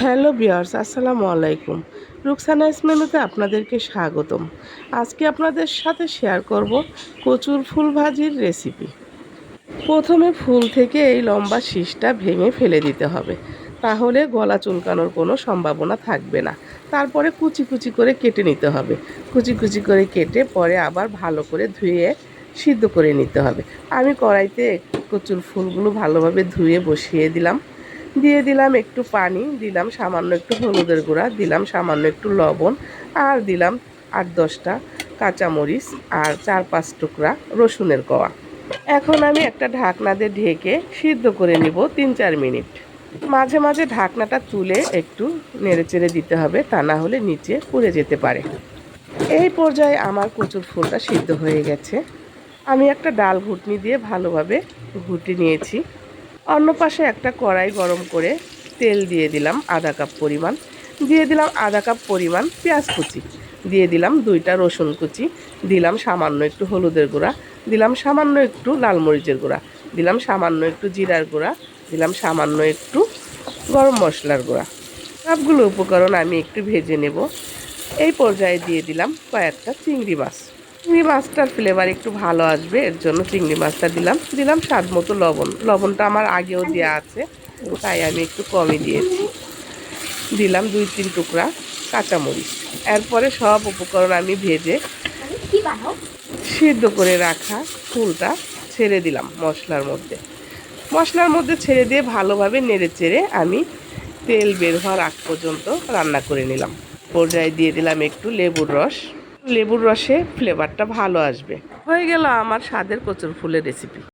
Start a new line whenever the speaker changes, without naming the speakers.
Hello বিয়ার্স আসসালামু আলাইকুম। রুকসানাইস মেনুতে আপনাদেরকে স্বাগতম। আজকে আপনাদের সাথে শেয়ার করব কচুর ফুল ভাজির রেসিপি। প্রথমে ফুল থেকে এই লম্বা শীষটা ভেঙে ফেলে দিতে হবে। তাহলে গলা চুলকানোর কোনো সম্ভাবনা থাকবে না। তারপরে কুচি কুচি করে কেটে নিতে হবে। কুচি কুচি করে কেটে পরে আবার ভালো করে ধুয়ে সিদ্ধ করে নিতে হবে। আমি কড়াইতে কচুর ফুলগুলো ভালোভাবে ধুয়ে বসিয়ে দিলাম। দিয়ে দিলাম একটু পানি, দিলাম সামান্য একটু হলুদের গুঁড়া, দিলাম সামান্য একটু লবণ, আর দিলাম আট দশটা কাঁচামরিচ আর চার পাঁচ টুকরা রসুনের কোয়া। এখন আমি একটা ঢাকনা দিয়ে ঢেকে সিদ্ধ করে নিব তিন চার মিনিট। মাঝে মাঝে ঢাকনাটা তুলে একটু নেড়েচেড়ে দিতে হবে, তা না হলে নিচে পুড়ে যেতে পারে। এই পর্যায়ে আমার কচুর ফুলটা সিদ্ধ হয়ে গেছে। আমি একটা ডাল ঘুটনি দিয়ে ভালোভাবে ঘুটে নিয়েছি। অন্য পাশে একটা কড়াই গরম করে তেল দিয়ে দিলাম আধা কাপ পরিমাণ। দিয়ে দিলাম আধা কাপ পরিমাণ পেঁয়াজ কুচি। দিয়ে দিলাম দুইটা রসুন কুচি। দিলাম সামান্য একটু হলুদের গুঁড়া। দিলাম সামান্য একটু লাল মরিচের গুঁড়া। দিলাম সামান্য একটু জিরার গুঁড়া। দিলাম সামান্য একটু গরম মশলার গুঁড়া। সবগুলো উপকরণ আমি একটু ভেজে নেব। এই পর্যায়ে দিয়ে দিলাম কয়েকটা চিংড়ি মাছ। চিংড়ি মাছটার ফ্লেভার একটু ভালো আসবে এর জন্য চিংড়ি মাছটা দিলাম। দিলাম স্বাদ মতো লবণ। লবণটা আমার আগেও দেওয়া আছে তাই আমি একটু কমই দিয়েছি। দিলাম দুই তিন টুকরা কাঁচামরিচ। এরপরে সব উপকরণ আমি ভেজে সিদ্ধ করে রাখা ফুলটা ছেড়ে দিলাম মশলার মধ্যে। মশলার মধ্যে ছেড়ে দিয়ে ভালোভাবে নেড়ে চেড়ে আমি তেল বের হওয়ার আগ পর্যন্ত রান্না করে নিলাম। পর্যায়ে দিয়ে দিলাম একটু লেবুর রস। লেবুর রসে ফ্লেভারটা ভালো আসবে। হয়ে গেল আমার স্বাদের কচুর ফুলের রেসিপি